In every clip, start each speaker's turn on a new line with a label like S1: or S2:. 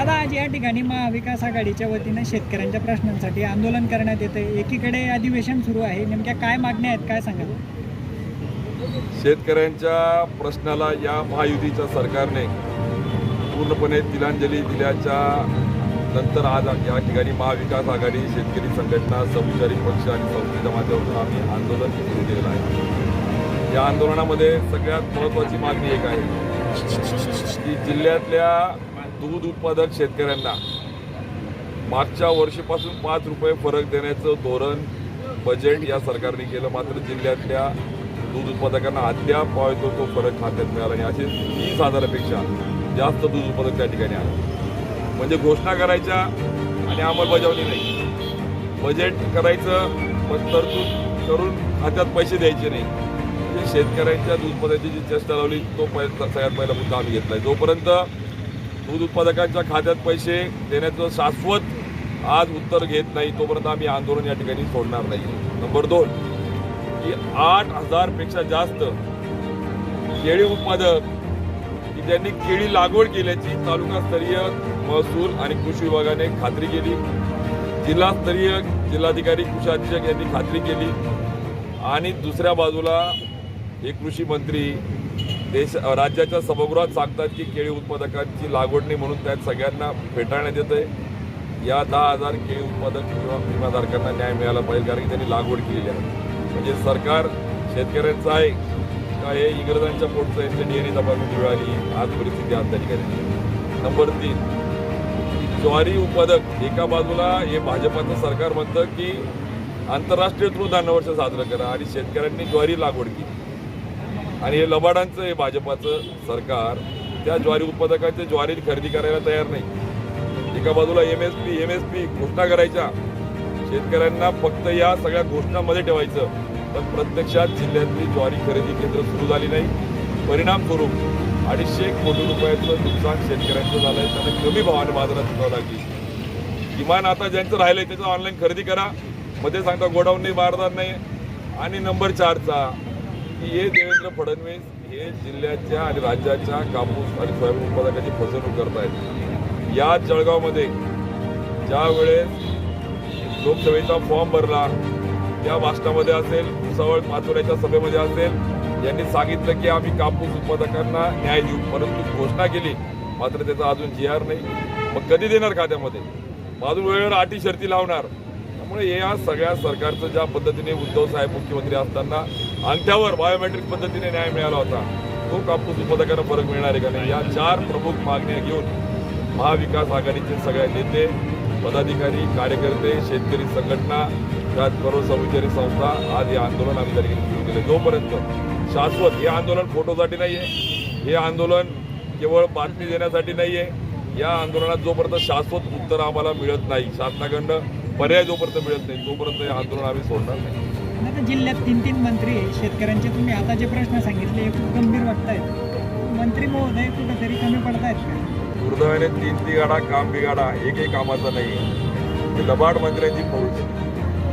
S1: दादा आज या ठिकाणी महाविकास आघाडीच्या वतीनं शेतकऱ्यांच्या प्रश्नांसाठी आंदोलन करण्यात येते एकीकडे अधिवेशन सुरू आहे. नेमक्या काय मागण्या आहेत? काय सांगाल?
S2: शेतकऱ्यांच्या प्रश्नाला या महायुतीच्या सरकारने पूर्णपणे तिलांजली दिल्याच्या नंतर आज या ठिकाणी महाविकास आघाडी शेतकरी संघटना समविचारी पक्ष आणि संस्थेच्या माध्यमातून आम्ही आंदोलन सुरू केलेलं आहे. या आंदोलनामध्ये सगळ्यात महत्त्वाची मागणी एक आहे की जिल्ह्यातल्या दूध उत्पादक शेतकऱ्यांना. मागच्या वर्षीपासून पाच रुपये फरक देण्याचं धोरण बजेट या सरकारने केलं. मात्र जिल्ह्यातल्या दूध उत्पादकांना अद्याप पाहतो तो फरक खात्यात मिळाला आणि असे तीस हजारापेक्षा जास्त दूध उत्पादक त्या ठिकाणी आले. म्हणजे घोषणा करायच्या आणि अंमलबजावणी नाही. बजेट करायचं पण तरतूद करून खात्यात पैसे द्यायचे नाही. शेतकऱ्यांच्या दूध उत्पादनाची जी चेष्टा लावली तो सगळ्यात पहिला मुद्दा आम्ही घेतला आहे जोपर्यंत दूध उत्पादकांच्या खात्यात पैसे देण्याचं शाश्वत आज उत्तर घेत नाही तोपर्यंत आम्ही आंदोलन या ठिकाणी सोडणार नाही. नंबर दोन की आठ हजारपेक्षा जास्त केळी उत्पादक की ज्यांनी केळी लागवड केल्याची तालुकास्तरीय महसूल आणि कृषी विभागाने खात्री केली. जिल्हास्तरीय जिल्हाधिकारी कृषी अधीक्षक यांनी खात्री केली. आणि दुसऱ्या बाजूला हे कृषी मंत्री देश राज्याच्या सभागृहात सांगतात की केळी उत्पादकांची लागवडणी म्हणून त्यात सगळ्यांना फेटाळण्यात आहे. या दहा हजार केळी उत्पादक किंवा विमाधारकांना न्याय मिळाला पाहिजे कारण की त्यांनी लागवड केलेली आहे. म्हणजे सरकार शेतकऱ्यांचं आहे का हे इंग्रजांच्या पोटचं यांच्या डेअरी तपासून मिळाली आज परिस्थिती आज त्या ठिकाणी नंबर तीन ज्वारी उत्पादक एका बाजूला हे भाजपाचं सरकार म्हणतं की आंतरराष्ट्रीय तृणधान्य वर्ष साजरं करा आणि शेतकऱ्यांनी ज्वारी लागवड केली. आणि हे लबाडांचं हे भाजपाचं सरकार. त्या ज्वारी उत्पादकांच्या ज्वारी खरेदी करायला तयार नाही. एका बाजूला M S P M S P घोषणा करायच्या. शेतकऱ्यांना फक्त या सगळ्या घोषणामध्ये ठेवायचं. पण प्रत्यक्षात जिल्ह्यातली ज्वारी खरेदी केंद्र सुरू झाली नाही. परिणाम स्वरूप अडीचशे कोटी रुपयाचं नुकसान शेतकऱ्यांचं झालंय. त्यांना कमी भावाने बाजारात सुद्धा लागली. किमान आता ज्यांचं राहिलंय त्याचं ऑनलाईन खरेदी करा. मध्ये सांगता गोडाऊन नाही बारदार नाही. आणि नंबर चारचा की हे देवेंद्र फडणवीस हे जिल्ह्याच्या आणि राज्याच्या कापूस आणि सोयाबीन उत्पादकाची फसवणूक आहेत या जळगावमध्ये ज्या वेळेस लोकसभेचा फॉर्म भरला त्या भाषणामध्ये असेल सवळ माथुऱ्याच्या सभेमध्ये असेल यांनी सांगितलं की आम्ही कापूस उत्पादकांना न्याय देऊ परंतु घोषणा केली. मात्र त्याचा अजून जी आर नाही. मग कधी देणार खात्यामध्ये? मग अजून वेळेवर अटी शर्ती लावणार. त्यामुळे या सगळ्या सरकारचं ज्या पद्धतीने उद्धव साहेब मुख्यमंत्री असताना अंगठ्यावर बायोमेट्रिक पद्धतीने न्याय मिळाला होता तो कापूस उत्पादकांना फरक मिळणार आहे का नाही? या चार प्रमुख मागण्या घेऊन महाविकास आघाडीचे सगळे नेते पदाधिकारी कार्यकर्ते शेतकरी संघटना त्याचबरोबर सहविचारी संस्था आज हे आंदोलन आम्ही त्या ठिकाणी सुरू केलं. जोपर्यंत शाश्वत हे आंदोलन फोटोसाठी नाही आहे हे आंदोलन केवळ बातमी देण्यासाठी नाही आहे या आंदोलनात जोपर्यंत शाश्वत उत्तर आम्हाला मिळत नाही शासनाकडनं पर्याय जोपर्यंत मिळत नाही तोपर्यंत हे आंदोलन आम्ही सोडणार नाही.
S1: आता जिल्ह्यात तीन तीन मंत्री आहे शेतकऱ्यांचे तुम्ही आता जे प्रश्न सांगितले हे खूप गंभीर वाटतायत. मंत्री महोदय कुठेतरी कमी पडतायत का?
S2: दुर्दैवाने तीन तिगाडा काम बिगाडा एकही कामाचा नाही. हे लबाड मंत्र्यांची फौज.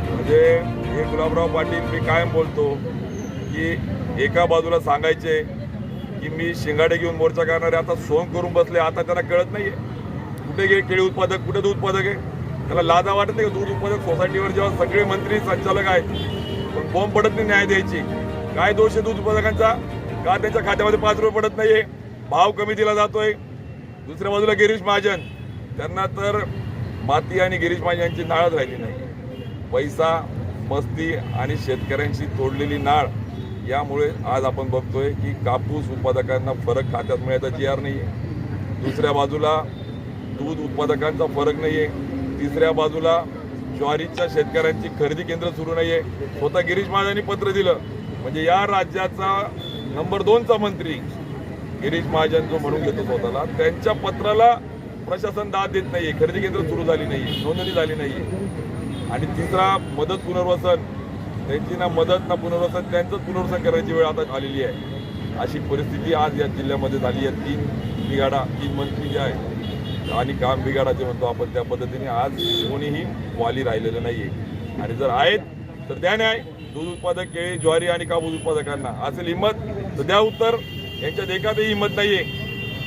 S2: म्हणजे हे गुलाबराव पाटील मी कायम बोलतो की एका बाजूला सांगायचे की मी शिंगाडे घेऊन मोर्चा करणारे आता सोंग करून बसले आता त्यांना कळत नाहीये. कुठे गे केळी उत्पादक कुठे दूध उत्पादक आहे? त्याला लाजा वाटत नाही दूध उत्पादक सोसायटीवर जेव्हा सगळे मंत्री संचालक आहेत. पण बॉम्ब पडत नाही न्याय द्यायची. काय दोष आहे दूध उत्पादकांचा? का त्यांच्या खात्यामध्ये पाच रुपये पडत नाहीये? भाव कमी दिला जातोय. दुसऱ्या बाजूला गिरीश महाजन. त्यांना तर माती आणि गिरीश महाजन यांची नाळच राहिली नाही. पैसा मस्ती आणि शेतकऱ्यांशी तोडलेली नाळ यामुळे आज आपण बघतोय की कापूस उत्पादकांना फरक खात्यात मिळायचा जी आर नाही दुसऱ्या बाजूला दूध उत्पादकांचा फरक नाही आहे तिसऱ्या बाजूला ज्वारीच्या शेतकऱ्यांची खरेदी केंद्र सुरू नाहीये. स्वतः गिरीश महाजनी पत्र दिलं. म्हणजे या राज्याचा नंबर दोनचा मंत्री गिरीश महाजन जो म्हणून घेतो स्वतःला त्यांच्या पत्राला प्रशासन दाद देत नाहीये. खरेदी केंद्र सुरू झाली नाही नोंदणी झाली नाहीये. आणि तिसरा मदत पुनर्वसन त्यांची ना मदत ना पुनर्वसन त्यांचंच पुनर्वसन करायची वेळ आता आलेली आहे. अशी परिस्थिती आज या जिल्ह्यामध्ये झाली आहे. तीन बिघाडा तीन मंत्री जे आहे आणि काम बिघाडाचे म्हणतो आपण त्या पद्धतीने आज कोणीही वाली राहिलेलं नाहीये. आणि जर आहेत तर द्या न्याय. दूध उत्पादक केळी ज्वारी आणि कापूस उत्पादकांना. असेल हिंमत तर द्या उत्तर. यांच्यात एकातही हिंमत नाहीये.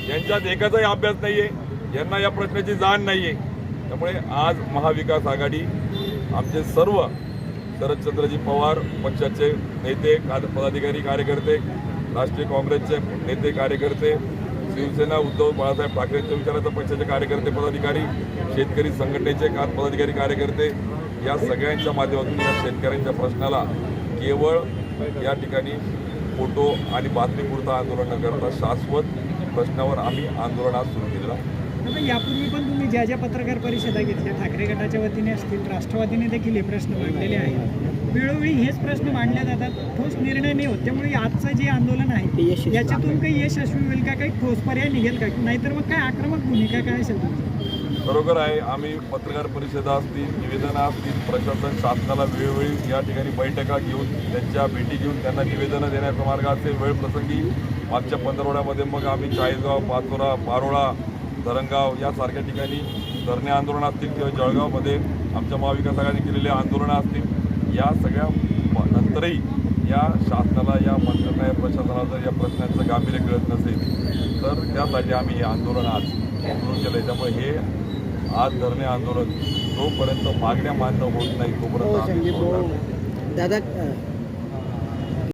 S2: यांच्यात एकाचाही अभ्यास नाहीये. यांना या प्रश्नाची जाण नाहीये. त्यामुळे आज महाविकास आघाडी आमचे सर्व शरदचंद्रजी पवार पक्षाचे नेते पदाधिकारी कार्यकर्ते राष्ट्रीय काँग्रेसचे नेते कार्यकर्ते शिवसेना उद्धव बाळासाहेब ठाकरेंच्या विचाराचा पक्षाचे कार्यकर्ते पदाधिकारी शेतकरी संघटनेचे पदाधिकारी कार्यकर्ते या सगळ्यांच्या माध्यमातून या शेतकऱ्यांच्या प्रश्नाला केवळ या ठिकाणी फोटो आणि बातमीपुरता आंदोलन न करता शाश्वत प्रश्नावर आम्ही आंदोलन आज सुरू केलेलं आहे.
S1: यापूर्वी पण तुम्ही ज्या ज्या पत्रकार परिषदा घेतल्या ठाकरे गटाच्या वतीने असतील राष्ट्रवादीने देखील हे प्रश्न मांडलेले आहेत. वेळोवेळी हेच प्रश्न मांडले जातात. ठोस निर्णय नाही होत. त्यामुळे आजचं जे आंदोलन आहे याच्यातून काही यशस्वी होईल का? काही ठोस पर्याय निघेल का? नाहीतर मग काय आक्रमक भूमिका काय असेल
S2: बरोबर आहे. आम्ही पत्रकार परिषदा असतील निवेदनं असतील प्रशासन शासनाला वेळोवेळी या ठिकाणी बैठका घेऊन त्यांच्या भेटी घेऊन त्यांना निवेदनं देण्याचा मार्ग असेल वेळ प्रसंगी मागच्या पंधरवड्यामध्ये मग आम्ही चाळीसगाव पाचोरा पारोळा धरणगाव यासारख्या ठिकाणी धरणे आंदोलन असतील किंवा जळगावमध्ये आमच्या महाविकास आघाडीने केलेले आंदोलनं असतील या सगळ्या म- नंतरही या शासनाला या मंत्र्यांना या प्रशासनाला जर या प्रश्नांचं गांभीर्य कळत नसेल तर त्यासाठी आम्ही हे आंदोलन आज सुरू केलं आहे त्यामुळे हे आज धरणे आंदोलन जोपर्यंत मागण्या मान्य होत नाही तोपर्यंत आम्ही
S3: दादा